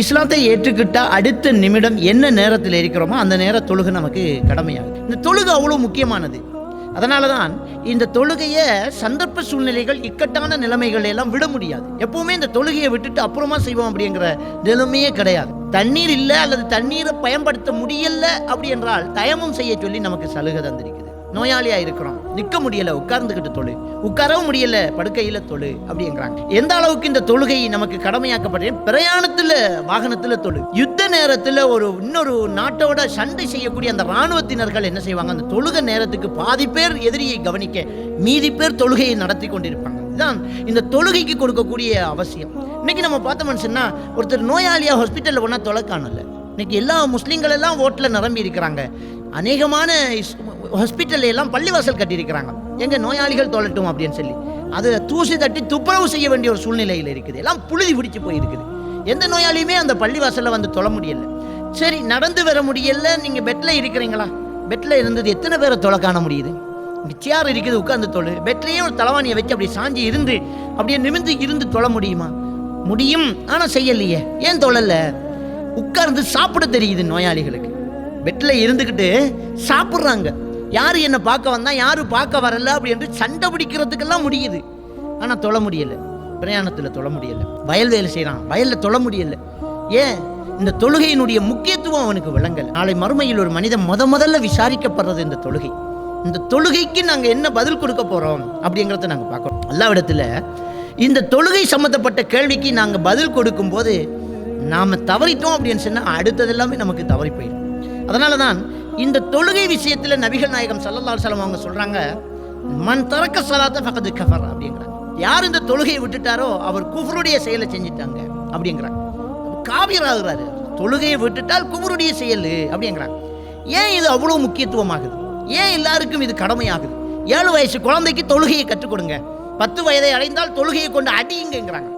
இஸ்லாத்தை ஏற்றுக்கிட்டா அடுத்த நிமிடம் என்ன நேரத்தில் இருக்கிறோமோ அந்த நேர தொழுகை நமக்கு கடமையாகும் இந்த தொழுகை அவ்வளோ முக்கியமானது. அதனால தான் இந்த தொழுகையை சந்தர்ப்ப சூழ்நிலைகள் இக்கட்டான நிலைமைகள் எல்லாம் விட முடியாது. எப்பவுமே இந்த தொழுகையை விட்டுட்டு அப்புறமா செய்வோம் அப்படிங்கிற நிலைமையே கிடையாது. தண்ணீர் இல்லை அல்லது தண்ணீரை பயன்படுத்த முடியல அப்படி என்றால் தயமும் செய்ய சொல்லி நமக்கு சலுகை தந்திருக்கு நோயாளியா இருக்கிறோம் நிக்க முடியல உட்கார்ந்துகிட்டு தொழு. உட்காரவும் முடியல படுக்கையில தொழு அப்படிங்கிறாங்க. எந்த அளவுக்கு இந்த தொழுகை நமக்கு கடமையாக்கப்பட்ட பிரயாணத்துல வாகனத்துல தொழு. யுத்த நேரத்துல ஒரு இன்னொரு நாட்டோட சண்டை செய்யக்கூடிய அந்த ராணுவத்தினர்கள் என்ன செய்வாங்க? அந்த தொழுகை நேரத்துக்கு பாதி பேர் எதிரியை கவனிக்க மீதி பேர் தொழுகையை நடத்தி கொண்டிருப்பாங்க. இதுதான் இந்த தொழுகைக்கு கொடுக்கக்கூடிய அவசியம். இன்னைக்கு நம்ம பார்த்தோம்னு சொன்னா ஒருத்தர் நோயாளியா ஹாஸ்பிட்டலில் ஒன்றா தொலைக்கானல இன்னைக்கு எல்லா முஸ்லீம்கள் எல்லாம் ஓட்டில் நிரம்பி இருக்கிறாங்க. அநேகமான ஹாஸ்பிட்டல் ஹாஸ்பிட்டல்ல எல்லாம் பள்ளிவாசல் கட்டியிருக்கிறாங்க. எங்க நோயாளிகள் தொழட்டும் அப்படின்னு சொல்லி. அது தூசி தட்டி துப்புரவு செய்ய வேண்டிய ஒரு சூழ்நிலையில் இருக்குது. எல்லாம் புழுதி பிடிச்சு போயிருக்குது. எந்த நோயாளியுமே அந்த பள்ளிவாசலில் வந்து தொழ முடியல. சரி நடந்து வர முடியல. நீங்க பெட்ல இருக்கிறீங்களா? பெட்ல இருந்தது எத்தனை பேரை தொலை காண முடியுது? இங்கே சேர் இருக்குது உட்கார்ந்து தொழு. பெட்லேயே ஒரு தலைவாணியை வச்சு அப்படி சாஞ்சி இருந்து அப்படியே நிமிர்ந்து இருந்து தொழ முடியுமா? முடியும். ஆனால் செய்யலையே. ஏன் தொழல? உட்கார்ந்து சாப்பிட தெரியுது நோயாளிகளுக்கு. பெட்டில் இருந்துக்கிட்டு சாப்பிட்றாங்க. யார் என்னை பார்க்க வந்தால் யார் பார்க்க வரல அப்படி என்று சண்டை பிடிக்கிறதுக்கெல்லாம் முடியுது. ஆனால் தொழ முடியலை. பிரயாணத்தில் தொழ முடியலை. வயல் வேலை செய்கிறான் வயலில் தொழ முடியலை. ஏன்? இந்த தொழுகையினுடைய முக்கியத்துவம் அவனுக்கு விளங்கல். நாளை மறுமையில் ஒரு மனிதன் முத முதல்ல விசாரிக்கப்படுறது இந்த தொழுகை. இந்த தொழுகைக்கு நாங்கள் என்ன பதில் கொடுக்க போகிறோம் அப்படிங்கிறத நாங்கள் பார்க்குறோம் இடத்துல இந்த தொழுகை சம்மந்தப்பட்ட கேள்விக்கு நாங்கள் பதில் கொடுக்கும்போது நாம் தவறிட்டோம் அப்படின்னு சொன்னால் அடுத்ததெல்லாமே நமக்கு தவறி போயிடும். அதனால தான் இந்த தொழுகை விஷயத்தில் நபிகள் நாயகம் சல்லல்லா சலம் அவங்க சொல்கிறாங்க மண் தரக்க சலாத்த ஃபகது கஃபர் அப்படிங்கிறாங்க. யார் இந்த தொழுகையை விட்டுட்டாரோ அவர் குஃபருடைய செயலை செஞ்சிட்டாங்க அப்படிங்கிறாங்க. காவியராகிறாரு தொழுகையை விட்டுட்டால் குஃபருடைய செயல் அப்படிங்கிறாங்க. ஏன் இது அவ்வளோ முக்கியத்துவமாகுது? ஏன் எல்லாருக்கும் இது கடமையாகுது? ஏழு வயசு குழந்தைக்கு தொழுகையை கற்றுக் கொடுங்க. பத்து வயதை அடைந்தால் தொழுகையை கொண்டு அடியுங்கிறாங்க